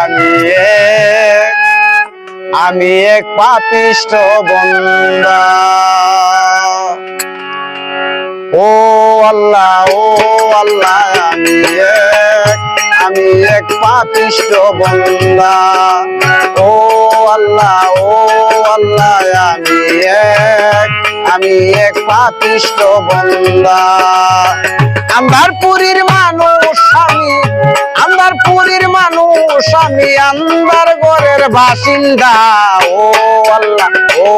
আমি এক আমি এক পাপিষ্ট বন্দা। ও আল্লাহ ও আল্লাহ, আমি এক আমি এক পাপিষ্ট বন্দা। ও আল্লাহ ও আল্লাহ, আমি এক আমি এক পাপিষ্ট বন্দা। আন্ধারপুরীর মানুষ আমি, আন্ধারপুরীর মানুষ আমি, আন্ধার ঘরের বাসিন্দা। ও আল্লাহ ও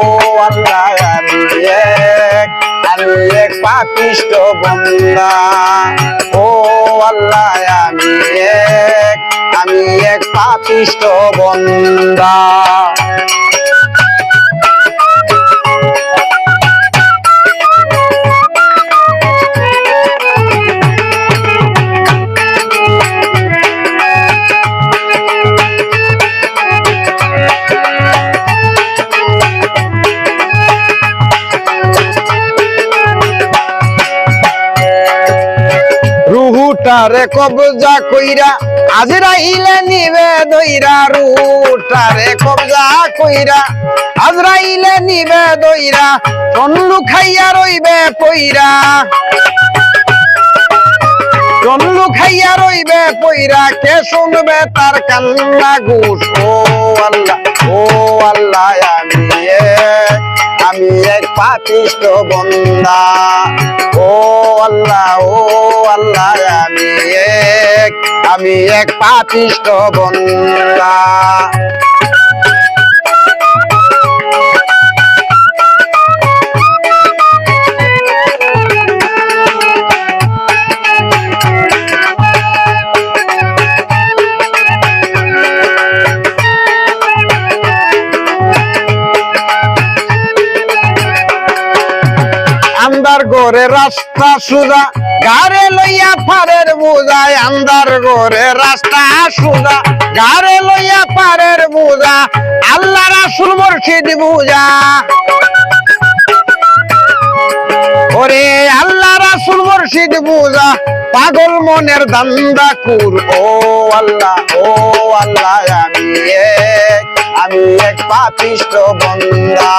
আল্লাহ, আমি এক আমি এক পাপিষ্ট বন্দা। ও আল্লাহ, আমি এক আমি এক পাপিষ্ট বন্দা। রুহুটারে কবজা কইরা আজরাইলে নিবে দইরা রুহুটারে কবজা কইরা। আজরাইলে নিবে দইরা, চন্নু খাইয়া রইবে কইরা চন্নু খাইয়া রইবে কইরা কে শুনবে তার কান্না ঘুষ ও আল্লাহ ও আল্লাহ, আমি আমি এক পাপিষ্ট বন্দা। ও আল্লাহ ও আল্লাহ আমি এক আমি এক পাপিষ্ট বন্দা। গোরে রাস্তা সুজা গারে লইয়া পারের বুঝায় আন্দার গোরে রাস্তা সুজা গারে লইয়া পারের বুঝা আল্লাহ রাসুল মুর্শিদ বুঝা। ওরে আল্লাহ রাসুল মুর্শিদ বুঝা, পাগল মনের দান্দা কুর, ও আল্লাহ ও আল্লাহ, আমি এক আমি এক পাপিষ্ট বন্দা।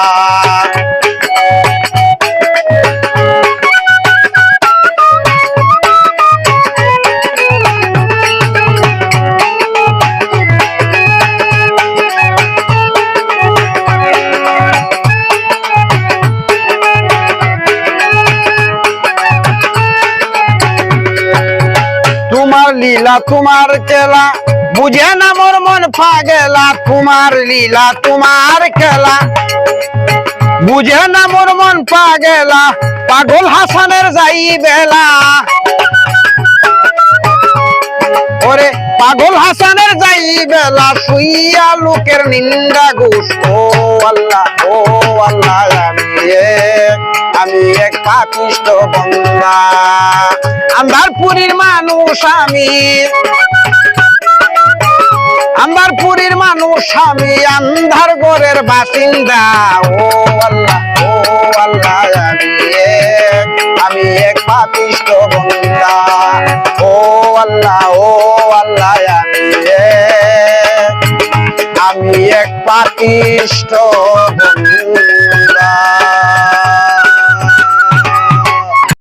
তোমার লীলা তোমার খেলা বুঝে না মোর মন পাগেলা তোমার লীলা তোমার খেলা বুঝে না মোর মন পাগেলা, পাগল হাসানের যাই বেলা। ওরে, পাগল হাসানের যাই বেলা, শুইয়া লোকের নিন্দা ঘুষ ও আল্লাহ ও আল্লাহ, আমি আমি এক পাপিষ্ট বন্দা আন্ধারপুরীর মানুষ আমি। আন্ধারপুরীর মানুষ আমি, আন্ধার ঘরের বাসিন্দা। ও আমি এক, আমি ও আমি এক